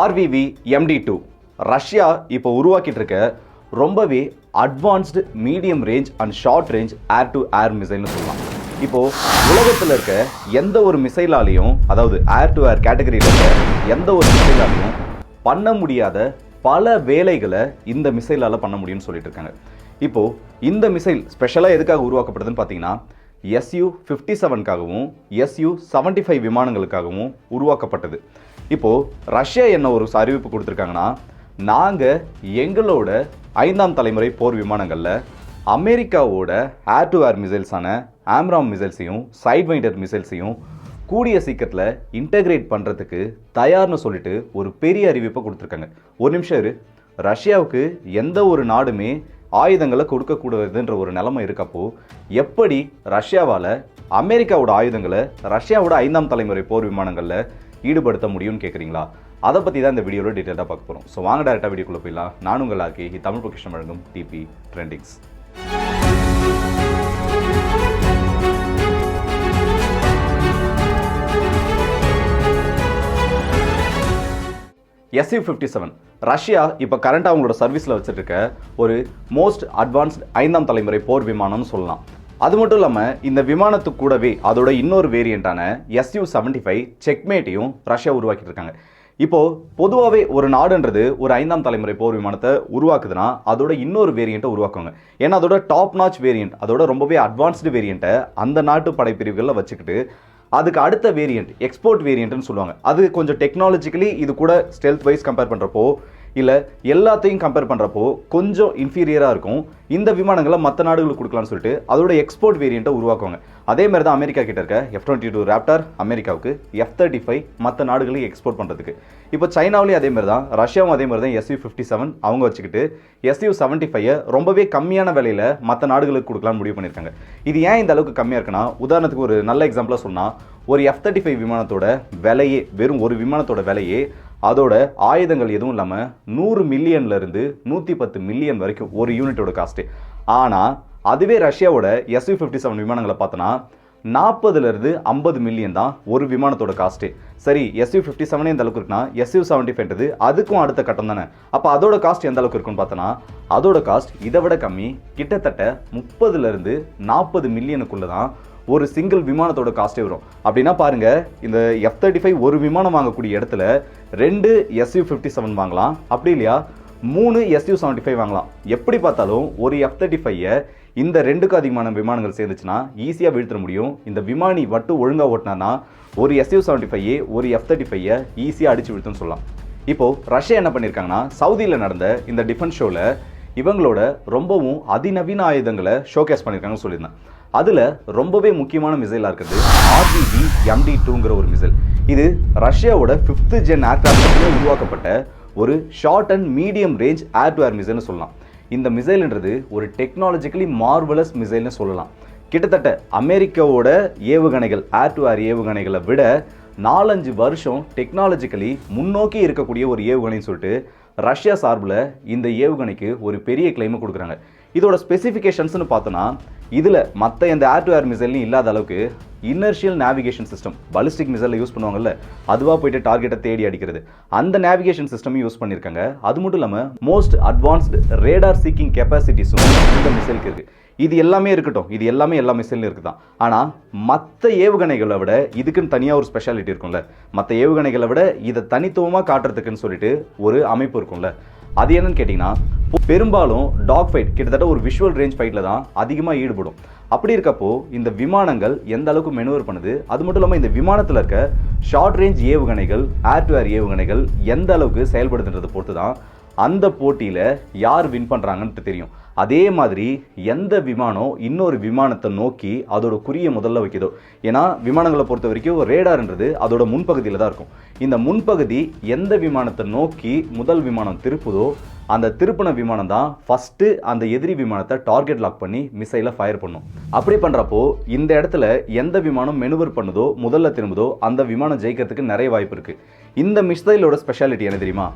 ஆர்விவி MD two Russia இப்போ உருவாக்கிட்டு இருக்க ரொம்பவே advanced medium range and short range air to air மிசைல்னு சொல்லலாம். இப்போ உலகத்தில் இருக்க எந்த ஒரு மிசைலாலையும் அதாவது ஏர் டு ஏர் கேட்டகரியில் இருக்க எந்த ஒரு மிசைலாலையும் பண்ண முடியாத பல வேலைகளை இந்த மிசைலால் பண்ண முடியும்னு சொல்லிட்டு இருக்காங்க இப்போ இந்த மிசைல் ஸ்பெஷலாக எதுக்காக உருவாக்கப்படுதுன்னு பார்த்தீங்கன்னா எஸ்யூ ஃபிஃப்டி செவனுக்காகவும் எஸ்யூ செவன்ட்டி ஃபைவ் விமானங்களுக்காகவும் உருவாக்கப்பட்டது. இப்போது ரஷ்யா என்ன ஒரு அறிவிப்பு கொடுத்துருக்காங்கன்னா நாங்கள் எங்களோட ஐந்தாம் தலைமுறை போர் விமானங்களில் அமெரிக்காவோட ஏர் டு ஏர் மிசைல்ஸான ஆம்ராம் மிசைல்ஸையும் சைட் வைண்டர் மிசைல்ஸையும் கூடிய சீக்கிரத்தில் இன்டகிரேட் பண்ணுறதுக்கு தயார்னு சொல்லிட்டு ஒரு பெரிய அறிவிப்பை கொடுத்துருக்காங்க. ஒரு நிமிஷம் இரு. ரஷ்யாவுக்கு எந்த ஒரு நாடுமே ஆயுதங்களை கொடுக்கக்கூடாதுன்ற ஒரு நிலைமை இருக்கப்போ எப்படி ரஷ்யாவால் அமெரிக்காவோட ஆயுதங்களை ரஷ்யாவோட ஐந்தாம் தலைமுறை போர் விமானங்களில் ஈடுபடுத்த முடியும்னு கேட்குறீங்களா அதை பற்றி தான் இந்த வீடியோவில் டீட்டெயிலாக பார்க்க போகிறோம் ஸோ வாங்க டேரெக்டாக வீடியோக்குள்ளே போயிடலாம். நான் உங்கள் ஆர்கே தமிழ் பொக்கிஷன் வழங்கும் DP trendings SU fifty seven Russia இப்போ கரண்ட்டாக அவங்களோட சர்வீஸில் வச்சுருக்க ஒரு மோஸ்ட் அட்வான்ஸ்ட் ஐந்தாம் தலைமுறை போர் விமானம்னு சொல்லலாம். அது மட்டும் இல்லாமல் இந்த விமானத்து கூடவே அதோட இன்னொரு வேரியண்ட்டான எஸ்யூ செவன்டி ஃபைவ் செக்மேட்டையும் ரஷ்யா உருவாக்கிட்டு இருக்காங்க இப்போது பொதுவாகவே ஒரு நாடுன்றது ஒரு ஐந்தாம் தலைமுறை போர் விமானத்தை உருவாக்குதுன்னா அதோட இன்னொரு வேரியண்ட்டை உருவாக்குவாங்க. ஏன்னா அதோட டாப் நாச் வேரியண்ட் அதோட ரொம்பவே அட்வான்ஸ்டு வேரியண்ட்டை அந்த நாட்டு படைப்பிரிவுகளில் வச்சுக்கிட்டு அதுக்கு அடுத்த வேரியண்ட் எக்ஸ்போர்ட் வேரியண்ட்னு சொல்லுவாங்க. அது கொஞ்சம் டெக்னாலஜிக்கலி இது கூட ஸ்டெல்த் வைஸ் கம்பேர் பண்ணுறப்போ இல்லை எல்லாத்தையும் கம்பேர் பண்ணுறப்போ கொஞ்சம் இன்ஃபீரியராக இருக்கும். இந்த விமானங்களை மற்ற நாடுகளுக்கு கொடுக்கலாம்னு சொல்லிட்டு அதோட எக்ஸ்போர்ட் வேரியண்ட்டை உருவாக்குவாங்க. அதே மாதிரி தான் அமெரிக்கா கிட்ட இருக்க எஃப் டுவெண்ட்டி டூ ராப்டர் அமெரிக்காவுக்கு எஃப் தேர்ட்டி ஃபைவ் மற்ற நாடுகளுக்கு எக்ஸ்போர்ட் பண்ணுறதுக்கு இப்போ சைனாவிலேயும் அதே மாதிரி தான் ரஷ்யாவும் அதே மாதிரி தான் எஸ்யூ ஃபிஃப்டி செவன் அவங்க வச்சுக்கிட்டு எஸ்யூ செவன்ட்டி ஃபைவை ரொம்பவே கம்மியான விலையில் மற்ற நாடுகளுக்கு கொடுக்கலாம் முடிவு பண்ணியிருக்காங்க. இது ஏன் இந்த அளவுக்கு கம்மியாக இருக்குன்னா உதாரணத்துக்கு ஒரு நல்ல எக்ஸாம்பிளாக சொன்னால் ஒரு எஃப் தேர்ட்டி ஃபைவ் விமானத்தோட விலையே வெறும் ஒரு விமானத்தோட விலையே அதோட ஆயுதங்கள் எதுவும் இல்லாமல் நூறு மில்லியன்லேருந்து நூற்றி பத்து மில்லியன் வரைக்கும் ஒரு யூனிட்டோட காஸ்ட்டு ஆனால் அதுவே ரஷ்யாவோட எஸ்யூ ஃபிஃப்டி செவன் விமானங்களை பார்த்தோன்னா நாற்பதுலேருந்து ஐம்பது மில்லியன் தான் ஒரு விமானத்தோட காஸ்ட்டு சரி எஸ்யூ ஃபிஃப்டி செவனே எந்த அளவுக்கு இருக்குன்னா எஸ்யூ செவன்ட்டி ஃபைவ்ன்றது அதுக்கும் அடுத்த கட்டம் தானே. அப்போ அதோட காஸ்ட் எந்த அளவுக்கு இருக்குன்னு பார்த்தோன்னா அதோட காஸ்ட் இதை விட கம்மி. கிட்டத்தட்ட முப்பதுலேருந்து நாற்பது மில்லியனுக்குள்ளே தான் ஒரு சிங்கிள் விமானத்தோட காஸ்ட்டே வரும். அப்படின்னா பாருங்க இந்த எஃப் தேர்ட்டி ஃபைவ் ஒரு விமானம் வாங்கக்கூடிய இடத்துல ரெண்டு எஸ்யூ ஃபிஃப்டி செவன் வாங்கலாம். அப்படி இல்லையா? மூணு எஸ்யூ செவன்ட்டி ஃபைவ் வாங்கலாம். எப்படி பார்த்தாலும் ஒரு எஃப் தேர்ட்டி ஃபைவை இந்த ரெண்டுக்கும் அதிகமான விமானங்கள் சேர்ந்துச்சுன்னா ஈஸியாக வீழ்த்த முடியும். இந்த விமானி மட்டும் ஒழுங்காக ஓட்டினான்னா ஒரு எஸ்யூ செவன்ட்டி ஃபைவ் ஒரு எஃப் தேர்ட்டி ஃபைவை ஈஸியாக அடிச்சு வீழ்த்துன்னு சொல்லலாம். இப்போது ரஷ்யா என்ன பண்ணியிருக்காங்கன்னா சவுதியில் நடந்த இந்த டிஃபென்ஸ் ஷோவில் இவங்களோட ரொம்பவும் அதிநவீன ஆயுதங்களை ஷோகேஸ் பண்ணியிருக்காங்கன்னு சொல்லியிருந்தேன். அதில் ரொம்பவே முக்கியமான மிசைலாக இருக்கிறது ஆர்பிஜி எம்டி டூங்கிற ஒரு மிசைல் இது ரஷ்யாவோட ஃபிஃப்த்து ஜென் ஏர்கிராஃப்ட் உருவாக்கப்பட்ட ஒரு short and medium range air to air மிசைல்னு சொல்லலாம். இந்த மிசைல்ன்றது ஒரு டெக்னாலஜிக்கலி மார்வலஸ் மிசைல்னு சொல்லலாம். கிட்டத்தட்ட அமெரிக்காவோட ஏவுகணைகள் ஏர் டு ஏர் ஏவுகணைகளை விட நாலஞ்சு வருஷம் டெக்னாலஜிக்கலி முன்னோக்கி இருக்கக்கூடிய ஒரு ஏவுகணைன்னு சொல்லிட்டு ரஷ்யா சார்பில் இந்த ஏவுகணைக்கு ஒரு பெரிய கிளைமை கொடுக்குறாங்க. இதோட ஸ்பெசிஃபிகேஷன்ஸ்னு பார்த்தோன்னா இதில் மற்ற எந்த ஏர் டு ஏர் மிசைல்லையும் இல்லாத அளவுக்கு இன்னர்ஷியல் நேவிகேஷன் சிஸ்டம் பலிஸ்டிக் மிசைலில் யூஸ் பண்ணுவாங்கல்ல அதுவாக போயிட்டு டார்கெட்டை தேடி அடிக்கிறது. அந்த நேவிகேஷன் சிஸ்டமும் யூஸ் பண்ணியிருக்காங்க. அது மட்டும் இல்லாமல் மோஸ்ட் அட்வான்ஸ்டு ரேடார் சீக்கிங் கெப்பாசிட்டிஸும் இந்த மிசைலுக்கு இருக்குது இது எல்லாமே இருக்கட்டும். இது எல்லாமே எல்லா மிசைலும் இருக்குது தான் ஆனால் மற்ற ஏவுகணைகளை விட இதுக்குன்னு தனியாக ஒரு ஸ்பெஷாலிட்டி இருக்கும்ல. மற்ற ஏவுகணைகளை விட இதை தனித்துவமாக காட்டுறதுக்குன்னு சொல்லிட்டு ஒரு அமைப்பு இருக்கும்ல. அது என்னன்னு கேட்டிங்கன்னா பெரும்பாலும் டாக் ஃபைட் கிட்டத்தட்ட ஒரு விஷுவல் ரேஞ்ச் ஃபைட்டில் தான் அதிகமாக ஈடுபடும். அப்படி இருக்கப்போ இந்த விமானங்கள் எந்த அளவுக்கு மெனுவர் பண்ணுது அது மட்டும் இல்லாமல் இந்த விமானத்தில் இருக்க ஷார்ட் ரேஞ்ச் ஏவுகணைகள் ஏர் டு ஏர் ஏவுகணைகள் எந்த அளவுக்கு செயல்படுதுன்றதை பொறுத்து தான் அந்த போட்டியில் யார் வின் பண்ணுறாங்கன்ட்டு தெரியும். அதே மாதிரி எந்த விமானம் இன்னொரு விமானத்தை நோக்கி அதோட குறியை முதல்ல வைக்குதோ. ஏன்னா விமானங்களை பொறுத்த வரைக்கும் ரேடார்ன்றது அதோட முன்பகுதியில் தான் இருக்கும். இந்த முன்பகுதி எந்த விமானத்தை நோக்கி முதல் விமானம் திருப்புதோ அந்த திருப்பின விமானம் தான் ஃபஸ்ட்டு அந்த எதிரி விமானத்தை டார்கெட் லாக் பண்ணி மிசைலை ஃபயர் பண்ணும். அப்படி பண்ணுறப்போ இந்த இடத்துல எந்த விமானம் மெனுவர் பண்ணுதோ முதல்ல திரும்புதோ அந்த விமானம் ஜெயிக்கிறதுக்கு நிறைய வாய்ப்பு இருக்குது இந்த மிசைலோட ஸ்பெஷாலிட்டி என்ன தெரியுமா?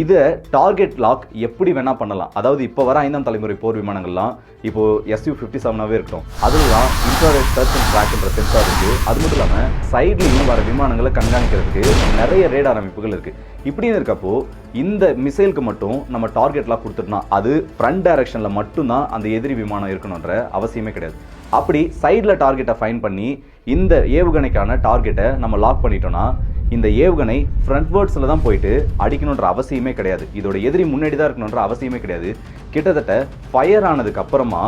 இதை டார்கெட் லாக் எப்படி வேணால் பண்ணலாம். அதாவது இப்போ வர ஐந்தாம் தலைமுறை போர் விமானங்கள்லாம் இப்போ எஸ்யூ ஃபிஃப்டி செவனாகவே இருக்கட்டும் அதுலாம் இன்ஃப்ராரெட் சர்ச் அண்ட் ட்ராக்ன்ற சென்சார் இருக்குது அது மட்டும் இல்லாமல் சைட்லையும் வர விமானங்களை கண்காணிக்கிறதுக்கு நிறைய ரேடார் அமைப்புகள் இருக்குது இப்படின்னு இருக்கப்போ இந்த மிசைலுக்கு மட்டும் நம்ம டார்கெட்லாம் கொடுத்துட்டோம்னா அது ஃப்ரண்ட் டைரக்ஷனில் மட்டும்தான் அந்த எதிரி விமானம் இருக்கணுன்ற அவசியமே கிடையாது. அப்படி சைடில் டார்கெட்டை ஃபைன் பண்ணி இந்த ஏவுகணைக்கான டார்கெட்டை நம்ம லாக் பண்ணிட்டோம்னா இந்த ஏவுகணை ஃப்ரண்ட்வேர்ட்ஸில் தான் போயிட்டு அடிக்கணுன்ற அவசியமே கிடையாது. இதோட எதிரி முன்னாடி தான் இருக்கணுன்ற அவசியமே கிடையாது. கிட்டத்தட்ட ஃபயர் ஆனதுக்கு அப்புறமா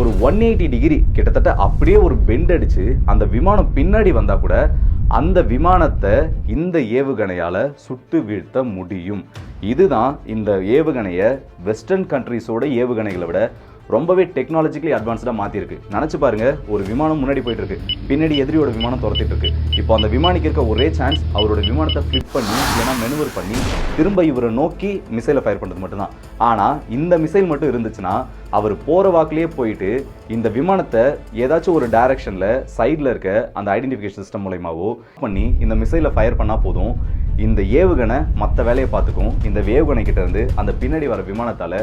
ஒரு ஒன் எயிட்டி டிகிரி கிட்டத்தட்ட அப்படியே ஒரு பெண்ட் அடித்து அந்த விமானம் பின்னாடி வந்தால் கூட அந்த விமானத்தை இந்த ஏவுகணையால் சுட்டு வீழ்த்த முடியும். இதுதான் இந்த ஏவுகணையை வெஸ்டர்ன் கண்ட்ரீஸோட ஏவுகணைகளை விட ரொம்பவே டெக்னாலஜிக்கலி அட்வான்ஸ்டாக மாற்றிருக்கு நினச்சி பாருங்க ஒரு விமானம் முன்னாடி போயிட்டு இருக்கு பின்னாடி எதிரியோட விமானம் துரத்திட்டு இருக்கு இப்போ அந்த விமானிக்கு இருக்க ஒரே சான்ஸ் அவரோட விமானத்தை ஃபிளிப் பண்ணி இல்லைன்னா மெனுவர் பண்ணி திரும்ப இவரை நோக்கி மிசைலை ஃபயர் பண்ணுறது மட்டும்தான். ஆனால் இந்த மிசைல் மட்டும் இருந்துச்சுன்னா அவர் போகிற வாக்கிலேயே போயிட்டு இந்த விமானத்தை ஏதாச்சும் ஒரு டைரக்ஷனில் சைடில் இருக்க அந்த ஐடென்டிஃபிகேஷன் சிஸ்டம் மூலயமாவோ பண்ணி இந்த மிசைலை ஃபயர் பண்ணால் போதும். இந்த ஏவுகணை மற்ற வேலையை பார்த்துக்கும். இந்த ஏவுகணை கிட்டேருந்து அந்த பின்னாடி வர விமானத்தால்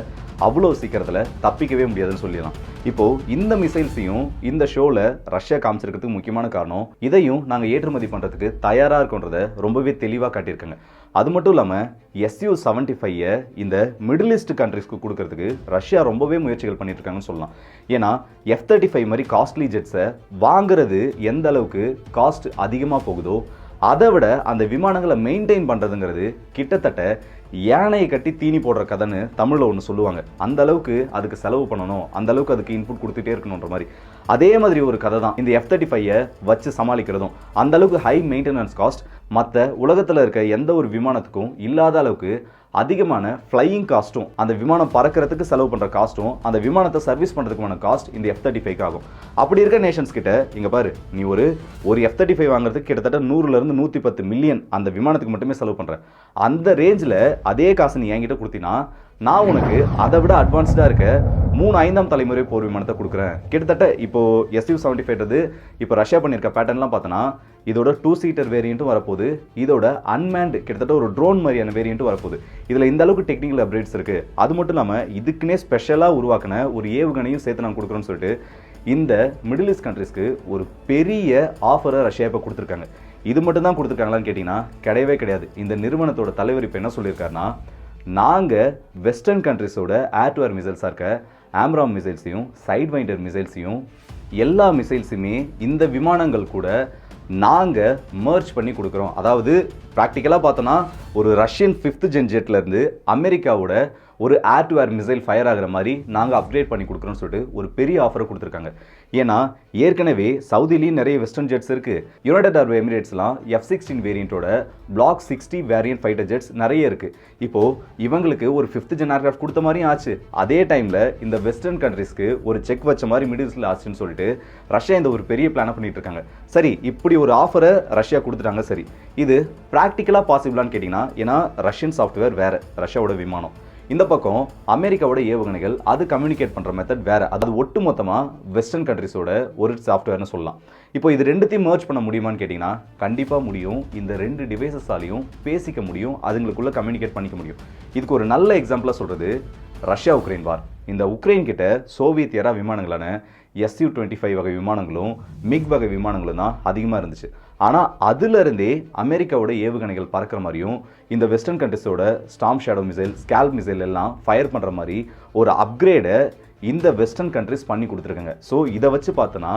அவ்வளோ சீக்கிரத்தில் தப்பிக்கவே முடியாதுன்னு சொல்லிடலாம். இப்போது இந்த மிசைல்ஸையும் இந்த ஷோவில் ரஷ்யா காமிச்சிருக்கிறதுக்கு முக்கியமான காரணம் இதையும் நாங்கள் ஏற்றுமதி பண்ணுறதுக்கு தயாராக இருக்கோன்றதை ரொம்பவே தெளிவாக காட்டியிருக்காங்க. அது மட்டும் இல்லாமல் எஸ்யூ செவன்ட்டி ஃபைவை இந்த மிடில் ஈஸ்ட் கண்ட்ரிஸ்க்கு கொடுக்கறதுக்கு ரஷ்யா ரொம்பவே முயற்சி முயற்சிகள் பண்ணிட்டு இருக்காங்கன்னு சொல்லலாம். ஏன்னா எஃப் தேர்ட்டி ஃபைவ் மாதிரி காஸ்ட்லி ஜெட்ஸை வாங்குறது எந்த அளவுக்கு காஸ்ட் அதிகமாக போகுதோ அதை விட அந்த விமானங்களை மெயின்டைன் பண்ணுறதுங்கிறது கிட்டத்தட்ட யானையை கட்டி தீனி போடுற கதைன்னு தமிழில் ஒன்று சொல்லுவாங்க. அந்த அளவுக்கு அதுக்கு செலவு பண்ணணும் அந்த அளவுக்கு அதுக்கு இன்புட் கொடுத்துட்டே இருக்கணுன்ற மாதிரி. அதே மாதிரி ஒரு கதை தான். இந்த எஃப் தேர்ட்டி ஃபைவை வச்சு சமாளிக்கிறதும் அந்த அளவுக்கு ஹை மெயின்டெனன்ஸ் காஸ்ட் மற்ற உலகத்தில் இருக்க எந்த ஒரு விமானத்துக்கும் இல்லாத அளவுக்கு அதிகமான ஃப்ளையிங் காஸ்ட்டும் அந்த விமானம் பறக்கிறதுக்கு செலவு பண்ணுற காஸ்ட்டும் அந்த விமானத்தை சர்வீஸ் பண்ணுறதுக்குமான காஸ்ட் இந்த எஃப் தேர்ட்டி ஃபைவ் ஆகும். அப்படி இருக்க நேஷன்ஸ் கிட்ட இங்கே பாரு நீ ஒரு ஒரு எஃப் தேர்ட்டி ஃபைவ் வாங்குறதுக்கு கிட்டத்தட்ட நூறுலேருந்து நூற்றி பத்து மில்லியன் அந்த விமானத்துக்கு மட்டுமே செலவு பண்ணுற அந்த ரேஞ்சில் அதே காசு நீ என்கிட்ட கொடுத்தீங்கன்னா நான் உனக்கு அதை விட அட்வான்ஸ்டாக இருக்க மூணு ஐந்தாம் தலைமுறை போர் விமானத்தை கொடுக்குறேன். கிட்டத்தட்ட இப்போ எஸ்யூ செவன்டி ஃபைவ்றது இப்போ ரஷ்யா பண்ணியிருக்க பேட்டர்ன்லாம் பார்த்தோன்னா இதோட டூ சீட்டர் வேரியண்ட்டும் வரப்போகுது. இதோட அன்மேண்ட் கிட்டத்தட்ட ஒரு ட்ரோன் மாதிரியான வேரியண்ட்டும் வரப்போகுது. இதில் இந்த அளவுக்கு டெக்னிக்கல் அப்டேட்ஸ் இருக்குது அது மட்டும் இல்லாமல் இதுக்குன்னே ஸ்பெஷலாக உருவாக்கின ஒரு ஏவுகணையும் சேர்த்து நான் கொடுக்குறோன்னு சொல்லிட்டு இந்த மிடில் ஈஸ்ட் கண்ட்ரிஸ்க்கு ஒரு பெரிய ஆஃபரை ரஷ்யா இப்போ கொடுத்துருக்காங்க. இது மட்டும் தான் கொடுத்துருக்காங்களான்னு கேட்டிங்கன்னா கிடையவே கிடையாது. இந்த நிறுவனத்தோட தலைவர் இப்போ என்ன சொல்லியிருக்காருன்னா நாங்கள் வெஸ்டர்ன் கண்ட்ரிஸோட ஏர் மிசைல்ஸாக இருக்க ஆம்ராம் மிசைல்ஸையும் சைட் வைண்டர் மிசைல்ஸையும் எல்லா மிசைல்ஸுமே இந்த விமானங்கள் கூட நாங்கள் மர்ஜ் பண்ணி கொடுக்குறோம். அதாவது ப்ராக்டிக்கலாக பார்த்தோன்னா ஒரு ரஷ்யன் ஃபிஃப்த் ஜென் ஜெட்லேருந்து அமெரிக்காவோட ஒரு air to air missile fire ஆகிற மாதிரி நாங்கள் அப்கிரேட் பண்ணி கொடுக்குறோம்னு சொல்லிட்டு ஒரு பெரிய ஆஃபரை கொடுத்துருக்காங்க. ஏன்னா ஏற்கனவே சவுதிலையும் நிறைய வெஸ்டர்ன் ஜெட்ஸ் இருக்குது யுனைடெட் அரபு எமிரேட்ஸ்லாம் F sixteen வேரியண்ட்டோட block sixty variant fighter jets நிறைய இருக்குது இப்போது இவங்களுக்கு ஒரு ஃபிஃப்த் ஜென் ஏர்க்ராஃப்ட் கொடுத்த மாதிரியும் ஆச்சு. அதே டைமில் இந்த வெஸ்டர்ன் கண்ட்ரிஸ்க்கு ஒரு செக் வச்ச மாதிரி மிடில் ஆச்சுன்னு சொல்லிட்டு ரஷ்யா இந்த ஒரு பெரிய பிளானை பண்ணிட்டு இருக்காங்க. சரி இப்படி ஒரு ஆஃபரை ரஷ்யா கொடுத்துட்டாங்க சரி. இது ப்ராக்டிக்கலாக பாசிபிளான்னு கேட்டிங்கன்னா ஏன்னா ரஷ்யன் சாஃப்ட்வேர் வேறு ரஷ்யாவோட விமானம். இந்த பக்கம் அமெரிக்காவோட ஏவுகணைகள் அது கம்யூனிகேட் பண்ணுற மெத்தட் வேற. அது ஒட்டுமொத்தமாக வெஸ்டர்ன் கண்ட்ரிஸோட ஒரு சாஃப்ட்வேர்னு சொல்லலாம். இப்போ இது ரெண்டுத்தையும் மர்ச் பண்ண முடியுமான்னு கேட்டிங்கன்னா கண்டிப்பாக முடியும். இந்த ரெண்டு டிவைசஸாலையும் பேசிக்க முடியும். அதுங்களுக்குள்ளே கம்யூனிகேட் பண்ணிக்க முடியும். இதுக்கு ஒரு நல்ல எக்ஸாம்பிளாக சொல்கிறது ரஷ்யா உக்ரைன் வார் இந்த உக்ரைன் கிட்ட சோவியத் ஏரா விமானங்களான எஸ்யூ டுவெண்ட்டி ஃபைவ் வகை விமானங்களும் மிக் வகை விமானங்களும் தான் அதிகமாக இருந்துச்சு. ஆனால் அதுலேருந்தே அமெரிக்காவோட ஏவுகணைகள் பறக்கிற மாதிரியும் இந்த western கண்ட்ரிஸோட storm shadow missile scale missile எல்லாம் ஃபயர் பண்ணுற மாதிரி ஒரு அப்கிரேடை இந்த வெஸ்டர்ன் கண்ட்ரிஸ் பண்ணி கொடுத்துருக்காங்க. ஸோ இதை வச்சு பார்த்தோன்னா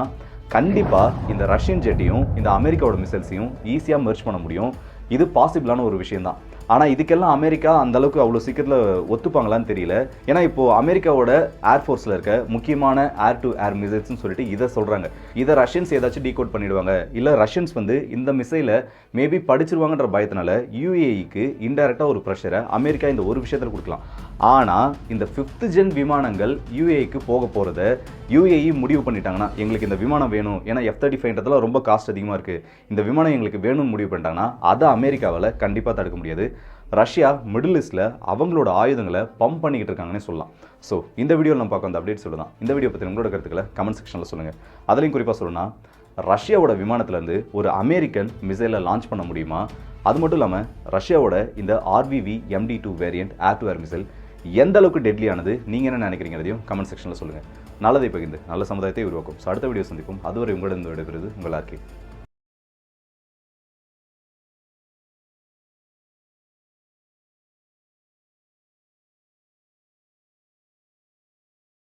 கண்டிப்பாக இந்த ரஷ்யன் ஜெட்டையும் இந்த அமெரிக்காவோட மிசைல்ஸையும் ஈஸியாக மெர்ச் பண்ண முடியும். இது பாசிபிளான ஒரு விஷயம்தான். ஆனால் இதுக்கெல்லாம் அமெரிக்கா அந்த அளவுக்கு அவ்வளோ சீக்கிரத்தில் ஒத்துப்பாங்களான்னு தெரியல. ஏன்னா இப்போது அமெரிக்காவோட ஏர்ஃபோர்ஸில் இருக்க முக்கியமான ஏர் டு ஏர் மிசைல்ஸ்னு சொல்லிட்டு இதை சொல்கிறாங்க இதை ரஷ்யன்ஸ் ஏதாச்சும் டீகோட் பண்ணிடுவாங்க. இல்லை ரஷ்யன்ஸ் வந்து இந்த மிசைலை மேபி படிச்சிருவாங்கன்ற பயத்தினால யூஏஇக்கு இன்டெரக்டாக ஒரு ப்ரெஷரை அமெரிக்கா இந்த ஒரு விஷயத்தில் கொடுக்கலாம். ஆனால் இந்த ஃபிஃப்த் ஜென் விமானங்கள் யூஏஇக்கு போக போகிறத யூஏஇ முடிவு பண்ணிட்டாங்கன்னா எங்களுக்கு இந்த விமானம் வேணும். ஏன்னா எஃப் தேர்ட்டி ஃபைவ்ன்றதுல ரொம்ப காஸ்ட் அதிகமாக இருக்குது இந்த விமானம் எங்களுக்கு வேணும்னு முடிவு பண்ணிட்டாங்கன்னா அதை அமெரிக்காவால் கண்டிப்பாக தடுக்க முடியாது. ரஷ்யா மிடில் ஈஸ்டில் அவங்களோட ஆயுதங்களை பம்ப் பண்ணிக்கிட்டு இருக்காங்கன்னே சொல்லலாம். ஸோ இந்த வீடியோவில் நம்ம பார்க்க அந்த அப்டேட் சொல்லலாம் இந்த வீடியோ பற்றி உங்களோட கருத்துக்களை கமெண்ட் செக்ஷனில் சொல்லுங்கள் அதுலேயும் குறிப்பாக சொல்லணும்னா ரஷ்யாவோட விமானத்துலேருந்து ஒரு அமெரிக்கன் மிசைலை லான்ச் பண்ண முடியுமா? அது மட்டும் இல்லாமல் ரஷ்யாவோட இந்த RVV MD two variant air to air missile எந்த அளவுக்கு டெட்லியானது நீங்கள் என்ன நினைக்கிறீங்கிறதையும் கமெண்ட் செக்ஷனில் சொல்லுங்கள் நல்லதை பகிர்ந்து நல்ல சமுதாயத்தை உருவாக்கும். ஸோ அடுத்த வீடியோ சந்திப்போம். அதுவரை உங்களிடம் விடைபெறுவது உங்கள் ஆர்கே